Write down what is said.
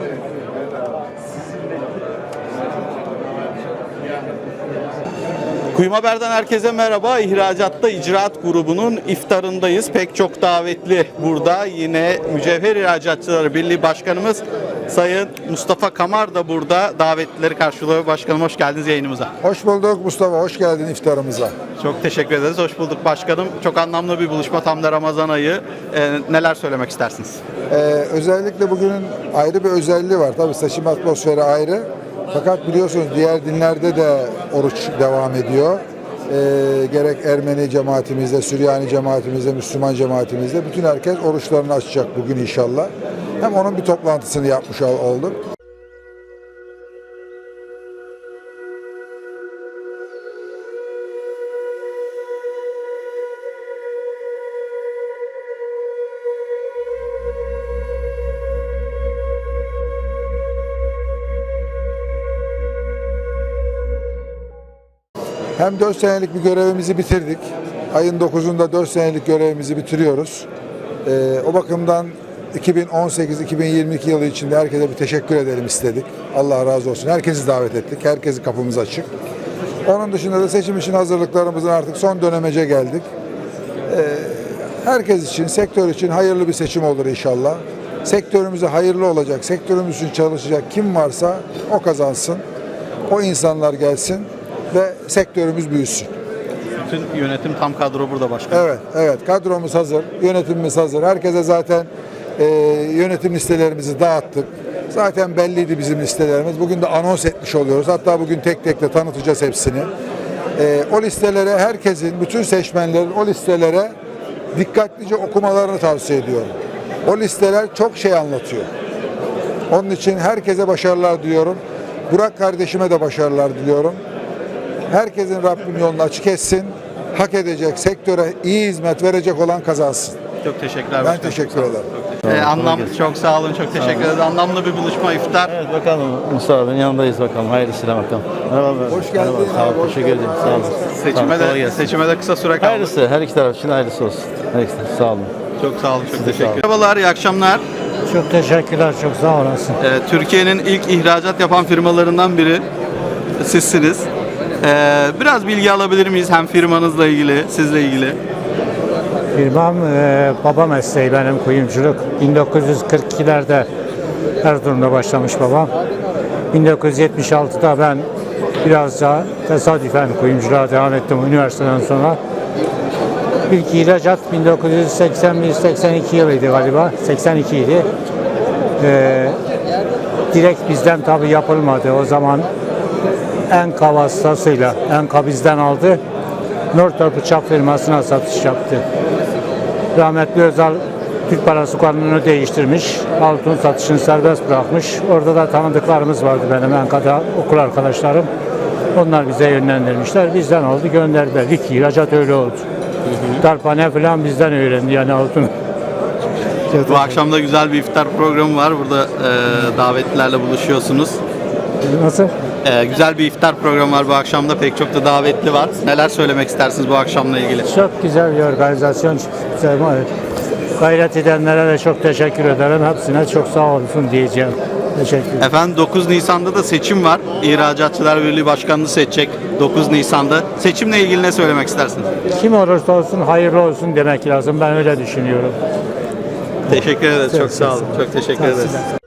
Gracias. Kuyum Haber'den herkese merhaba. İhracatta İcraat grubunun iftarındayız. Pek çok davetli burada. Yine Mücevher İhracatçıları Birliği Başkanımız Sayın Mustafa Kamar da burada. Davetlileri karşılıyor. Başkanım hoş geldiniz yayınımıza. Hoş bulduk Mustafa, hoş geldin iftarımıza. Çok teşekkür ederiz. Hoş bulduk başkanım. Çok anlamlı bir buluşma. Tam da Ramazan ayı. Ee, neler söylemek istersiniz? Ee, özellikle bugünün ayrı bir özelliği var. Tabii seçim atmosferi ayrı. Fakat biliyorsunuz diğer dinlerde de oruç devam ediyor. Ee, gerek Ermeni cemaatimizde, Süryani cemaatimizde, Müslüman cemaatimizde bütün herkes oruçlarını açacak bugün inşallah. Hem onun bir toplantısını yapmış ol- Hem 4 senelik bir görevimizi bitirdik. Ayın 9'unda 4 senelik görevimizi bitiriyoruz. Ee, o bakımdan 2018-2022 yılı içinde herkese bir teşekkür edelim istedik. Allah razı olsun. Herkesi davet ettik. Herkesin kapımız açık. Onun dışında da seçim için hazırlıklarımızın artık son dönemece geldik. Ee, herkes için, sektör için hayırlı bir seçim olur inşallah. Sektörümüze hayırlı olacak, sektörümüz için çalışacak kim varsa o kazansın. O insanlar gelsin ve sektörümüz büyüsün. Bütün yönetim tam kadro burada başkanım. Evet, evet. Kadromuz hazır, yönetimimiz hazır. Herkese zaten e, yönetim listelerimizi dağıttık. Zaten belliydi bizim listelerimiz. Bugün de anons etmiş oluyoruz. Hatta bugün tek tek de tanıtacağız hepsini. E, o listelere herkesin, bütün seçmenlerin o listelere dikkatlice okumalarını tavsiye ediyorum. O listeler çok şey anlatıyor. Onun için herkese başarılar diliyorum. Burak kardeşime de başarılar diliyorum. Herkesin Rabbim yolunu açık etsin. Hak edecek, sektöre iyi hizmet verecek olan kazansın. Çok teşekkürler Ben başkanım. teşekkür ederim. Ee, anlam çok sağ olun. Çok teşekkür ederiz. Anlamlı bir buluşma iftar. Evet bakalım Mustafa abinin yanındayız bakalım. Hayırlısıyla bakalım. Merhaba. Hoş geldin Merhaba, Sağ ol. hoş Teşekkür geldin. ederim. Sağ olun. Seçime Sağ de seçime de kısa süre kaldı. Hayırlısı. Her iki taraf için hayırlısı olsun. Her iki taraf. Sağ olun. Çok sağ olun. Çok sağ teşekkür olun. Merhabalar, iyi akşamlar. Çok teşekkürler, çok sağ olasın. Ee, Türkiye'nin ilk ihracat yapan firmalarından biri sizsiniz. Ee, biraz bilgi alabilir miyiz hem firmanızla ilgili, sizle ilgili? Firmam e, baba mesleği benim kuyumculuk. 1942'lerde Erzurum'da başlamış babam. 1976'da ben biraz daha tesadüfen kuyumculuğa devam ettim üniversiteden sonra. İlk ihracat 1981-82 yılıydı galiba. 82 idi. E, direkt bizden tabi yapılmadı. O zaman Enka vasıtasıyla Enka bizden aldı. Northrop Bıçak firmasına satış yaptı. Rahmetli Özal Türk Parası Kanunu'nu değiştirmiş. Altın satışını serbest bırakmış. Orada da tanıdıklarımız vardı benim Enka'da okul arkadaşlarım. Onlar bize yönlendirmişler. Bizden oldu gönderdiler. İlk ihracat öyle oldu. Darphane falan bizden öğrendi yani altın. Bu akşam da güzel bir iftar programı var. Burada e, davetlilerle buluşuyorsunuz. Nasıl? E, güzel bir iftar programı var bu akşam da pek çok da davetli var. Neler söylemek istersiniz bu akşamla ilgili? Çok güzel bir organizasyon. Güzel, Gayret edenlere de çok teşekkür ederim. Hepsine çok sağ olsun diyeceğim. Teşekkür ederim. Efendim 9 Nisan'da da seçim var. İhracatçılar Birliği Başkanı'nı seçecek 9 Nisan'da. Seçimle ilgili ne söylemek istersiniz? Kim olursa olsun hayırlı olsun demek lazım. Ben öyle düşünüyorum. Teşekkür ederiz. Çok sağ olun. Çok teşekkür ederiz.